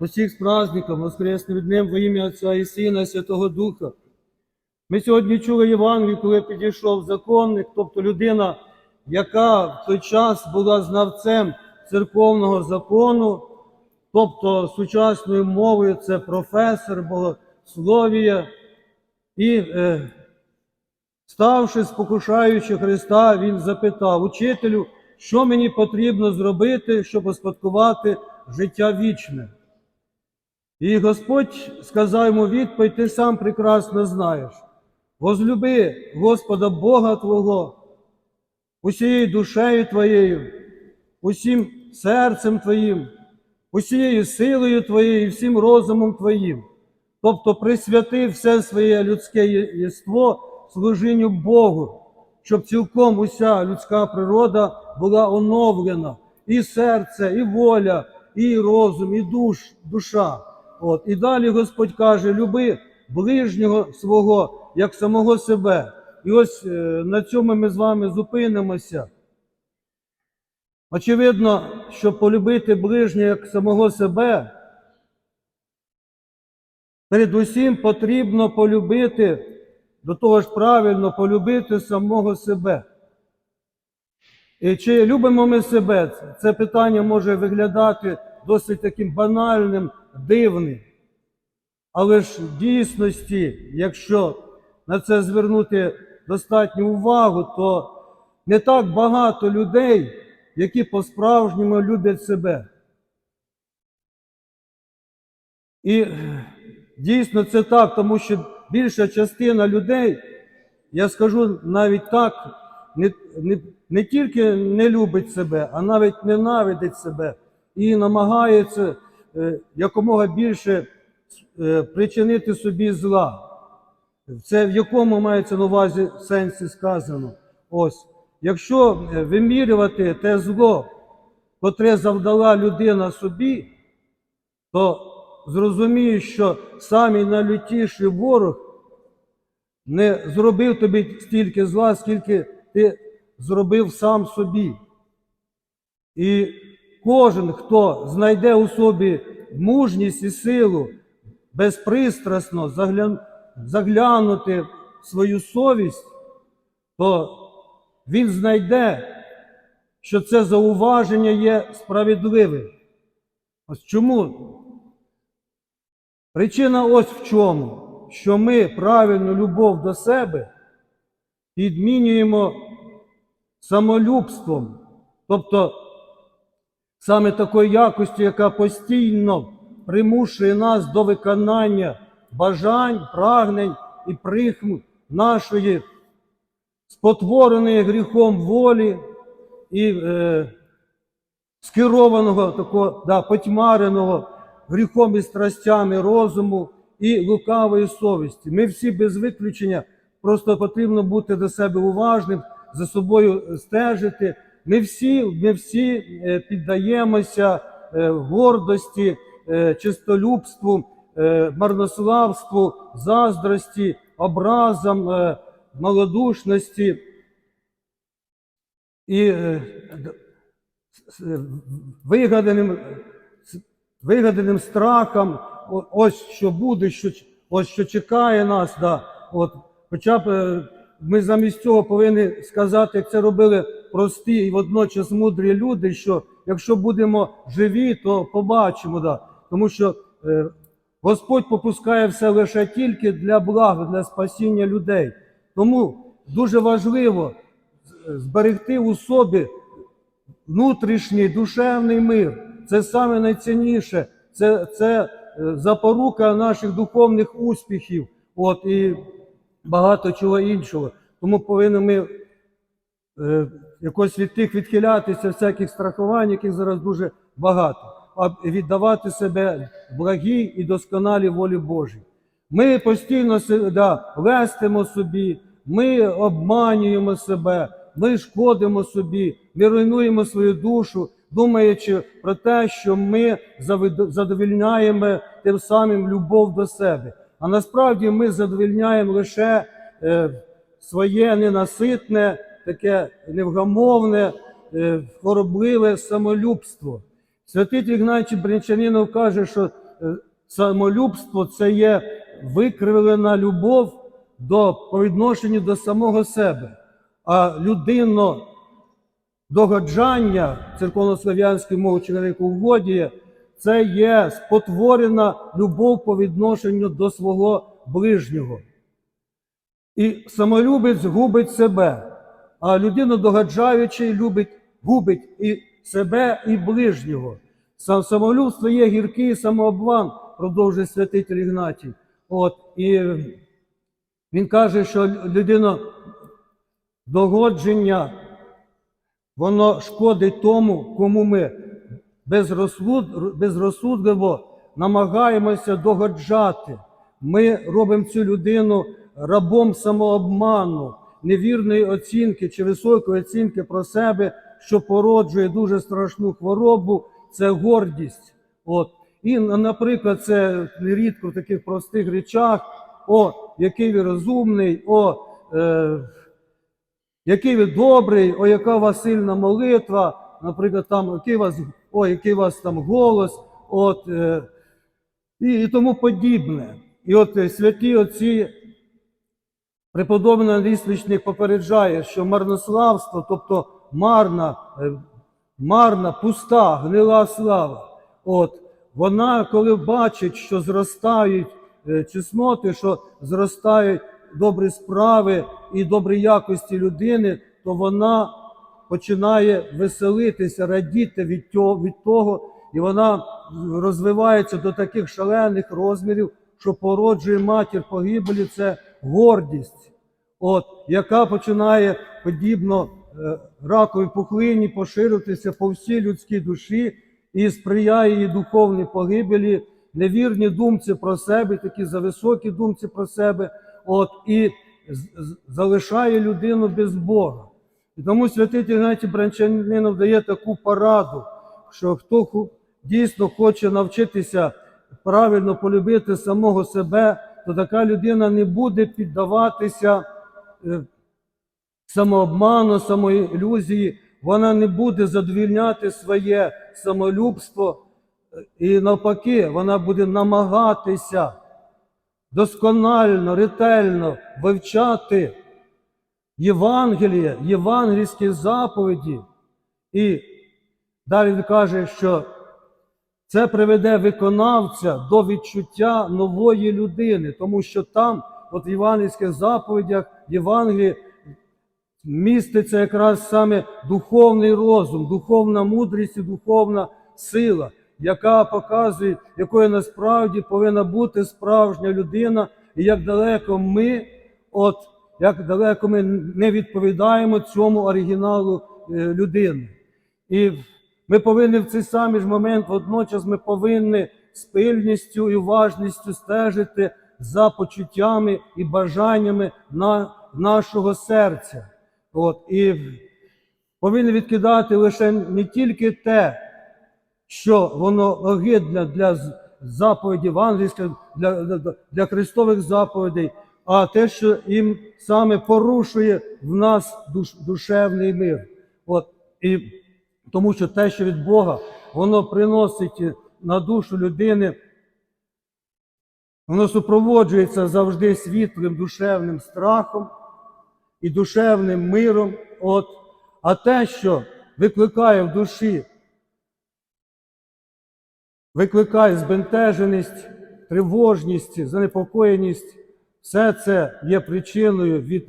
усіх з праздником, воскресним днем во ім'я Отця і Сина, і Святого Духа. Ми сьогодні чули Євангелію, коли підійшов законник, тобто людина, яка в той час була знавцем церковного закону, тобто сучасною мовою це професор богословія, і, е, ставши спокушаючи Христа, він запитав учителю, що мені потрібно зробити, щоб успадкувати життя вічне. І Господь сказав йому відповідь, ти сам прекрасно знаєш. Возлюби Господа Бога Твого усією душею Твоєю, усім серцем Твоїм, усією силою Твоєю, всім розумом Твоїм. Тобто присвяти все своє людське єство служінню Богу, щоб цілком уся людська природа була оновлена, і серце, і воля, і розум, і душ, душа. От. І далі Господь каже: люби ближнього свого як самого себе. І ось е, на цьому ми з вами зупинимося. Очевидно, що полюбити ближнього як самого себе, передусім потрібно полюбити, до того ж правильно полюбити самого себе. І чи любимо ми себе? Це питання може виглядати досить таким банальним, дивним. Але ж в дійсності, якщо на це звернути достатню увагу, то не так багато людей, які по-справжньому люблять себе. І дійсно це так, тому що більша частина людей, я скажу навіть так, не, не, не тільки не любить себе, а навіть ненавидить себе і намагається якомога більше е, причинити собі зла. Це в якому мається на увазі сенсі сказано. Ось, якщо е, вимірювати те зло, котре завдала людина собі, то зрозумієш, що самий найлютіший ворог не зробив тобі стільки зла, скільки ти зробив сам собі. І кожен, хто знайде у собі мужність і силу безпристрасно заглянути в свою совість, то він знайде, що це зауваження є справедливим. Ось чому? Причина ось в чому, що ми правильну любов до себе підмінюємо самолюбством, тобто саме такою якостю, яка постійно примушує нас до виконання бажань, прагнень і прихм нашої спотвореної гріхом волі і е, скерованого, такого, да, потьмареного гріхом і страстями розуму і лукавої совісті. Ми всі без виключення просто потрібно бути до себе уважним, за собою стежити. Ми всі, ми всі е, піддаємося е, гордості, е, чистолюбству, марнославству, заздрості, образам, малодушності. І вигаданим, вигаданим страхом, ось що буде, що, ось що чекає нас. Да. От, хоча б ми замість цього повинні сказати, як це робили прості і водночас мудрі люди, що якщо будемо живі, то побачимо. Да. Тому що е, Господь попускає все лише тільки для блага, для спасіння людей. Тому дуже важливо зберегти у собі внутрішній душевний мир. Це саме найцінніше, це, це е, запорука наших духовних успіхів, от і багато чого іншого. Тому повинні ми якось від тих відхилятися, всяких страхувань, яких зараз дуже багато, а віддавати себе благій і досконалій волі Божій. Ми постійно да, лестимо собі, ми обманюємо себе, ми шкодимо собі, ми руйнуємо свою душу, думаючи про те, що ми задовільняємо тим самим любов до себе. А насправді ми задовільняємо лише е, своє ненаситне, таке невгамовне, е, хворобливе самолюбство. Святий Ігнатій Брянчанинов каже, що е, самолюбство це є викривлена любов до по відношенню до самого себе. А людино догоджання церковнослов'янської мови чоловіку угодіє, це є спотворена любов по відношенню до свого ближнього. І самолюбець губить себе, а людина догоджаючий любить, губить і себе, і ближнього. Сам самолюбство є гіркий самообман, продовжує святитель Ігнатій. От, і він каже, що людина догодження, воно шкодить тому, кому ми безрозсуд- безрозсудливо намагаємося догоджати. Ми робимо цю людину рабом самообману, невірної оцінки чи високої оцінки про себе, що породжує дуже страшну хворобу, це гордість. От. І, наприклад, це нерідко в таких простих речах: о, який ви розумний, о, е, який ви добрий, о, яка у вас сильна молитва, наприклад, там, який у вас, о, який у вас там голос, от, е, і, і тому подібне. І от е, святі отці, преподобний лісничник попереджає, що марнославство, тобто марна, е, марна, пуста, гнила слава. От, вона, коли бачить, що зростають е, чесноти, що зростають добрі справи і добрі якості людини, то вона починає веселитися, радіти від того, від того, і вона розвивається до таких шалених розмірів, що породжує матір погибелі це гордість, от, яка починає подібно е, раковій пухлині поширитися по всій людській душі і сприяє її духовній погибелі, невірні думці про себе, такі зависокі думці про себе, от, і залишає людину без Бога. І тому святитель Гнатій Бранчанинов дає таку пораду, що хто дійсно хоче навчитися правильно полюбити самого себе, то така людина не буде піддаватися е, самообману, самоілюзії, вона не буде задовільняти своє самолюбство, і навпаки, вона буде намагатися досконально, ретельно вивчати Євангеліє, євангельські заповіді. І далі він каже, що це приведе виконавця до відчуття нової людини, тому що там, от в євангельських заповідях, в Євангелії міститься якраз саме духовний розум, духовна мудрість і духовна сила, яка показує, якою насправді повинна бути справжня людина, і як далеко ми, от як далеко ми не відповідаємо цьому оригіналу е, людини. І ми повинні в цей самий ж момент, водночас ми повинні з пильністю і уважністю стежити за почуттями і бажаннями на, нашого серця. От, і повинні відкидати лише не тільки те, що воно огидне для з- заповіді евангельських, для, для, для Христових заповідей, а те, що їм саме порушує в нас душ, душевний мир. От, і тому що те, що від Бога, воно приносить на душу людини, воно супроводжується завжди світлим душевним страхом і душевним миром. От. А те, що викликає в душі, викликає збентеженість, тривожність, занепокоєність, все це є причиною від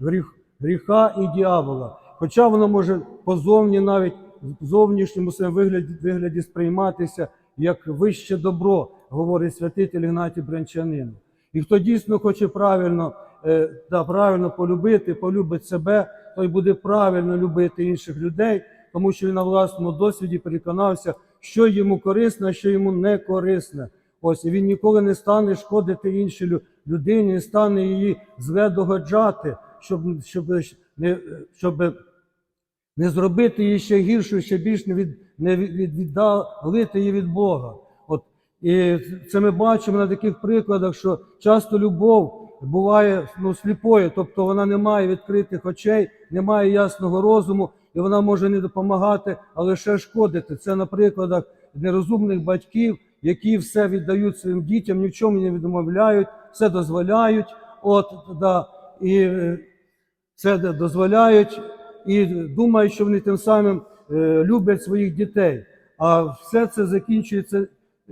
гріх, гріха і діявола. Хоча воно може позовні навіть в зовнішньому своєму вигляді, вигляді сприйматися як вище добро, говорить святитель Ігнатій Брянчанин. І хто дійсно хоче правильно, е, да, правильно полюбити, полюбить себе, той буде правильно любити інших людей, тому що він на власному досвіді переконався, що йому корисно, а що йому не корисно. Ось і він ніколи не стане шкодити іншій лю- людині, не стане її зле догоджати, щоб, щоб, не, щоб не зробити її ще гіршу, ще більш не, від, не від, від- віддалити її від Бога. От, і це ми бачимо на таких прикладах, що часто любов буває ну, сліпою, тобто вона не має відкритих очей, не має ясного розуму, і вона може не допомагати, а лише шкодити. Це на прикладах нерозумних батьків, які все віддають своїм дітям, ні в чому не відмовляють, все дозволяють, от, да, і це дозволяють, і думають, що вони тим самим е, люблять своїх дітей. А все це закінчується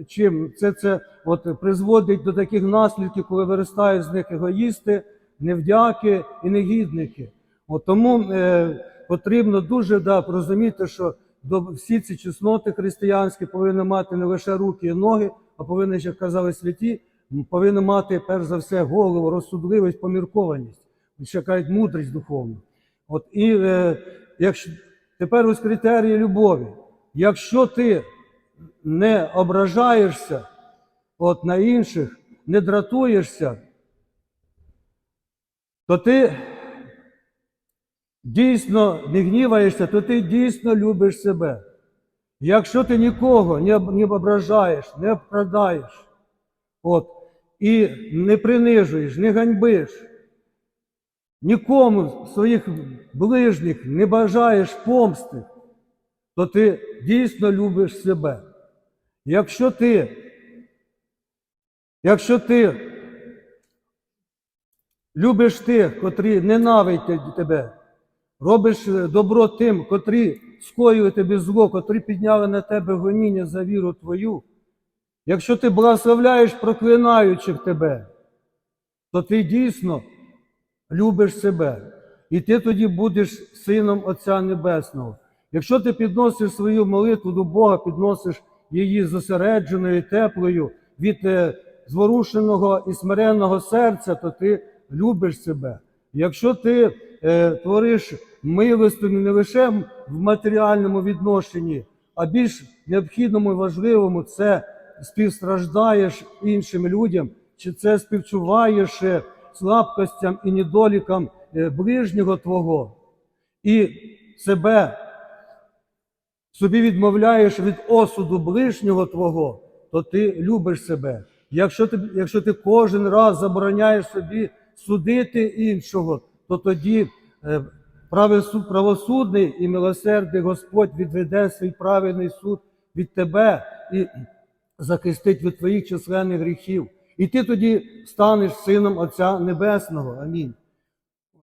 чим? Це, це от, призводить до таких наслідків, коли виростають з них егоїсти, невдяки і негідники. От тому е, потрібно дуже да, розуміти, що до всі ці чесноти християнські повинні мати не лише руки і ноги, а повинні, як казали святі, повинні мати перш за все голову, розсудливість, поміркованість, ще кажуть, мудрість духовну. От і е, якщо тепер ось критерії любові. Якщо ти не ображаєшся от, на інших, не дратуєшся, то ти дійсно не гніваєшся, то ти дійсно любиш себе. Якщо ти нікого не, не ображаєш, не обкрадаєш, от, і не принижуєш, не ганьбиш, нікому своїх ближніх не бажаєш помсти, то ти дійсно любиш себе. Якщо ти, якщо ти любиш тих, котрі ненавидять тебе, робиш добро тим, котрі скоюють тобі зло, котрі підняли на тебе гоніння за віру твою, якщо ти благословляєш проклинаючих тебе, то ти дійсно любиш себе. І ти тоді будеш сином Отця Небесного. Якщо ти підносиш свою молитву до Бога, підносиш її зосередженою, теплою від е, зворушеного і смиренного серця, то ти любиш себе. Якщо ти е, твориш милостиню не лише в матеріальному відношенні, а більш необхідному і важливому, це співстраждаєш іншим людям, чи це співчуваєш е, слабкостям і недолікам е, ближнього твого, і себе собі відмовляєш від осуду ближнього твого, то ти любиш себе. Якщо ти, якщо ти кожен раз забороняєш собі судити іншого, то тоді е, правосудний і милосердний Господь відведе свій правильний суд від тебе і захистить від твоїх численних гріхів. І ти тоді станеш сином Отця Небесного. Амінь.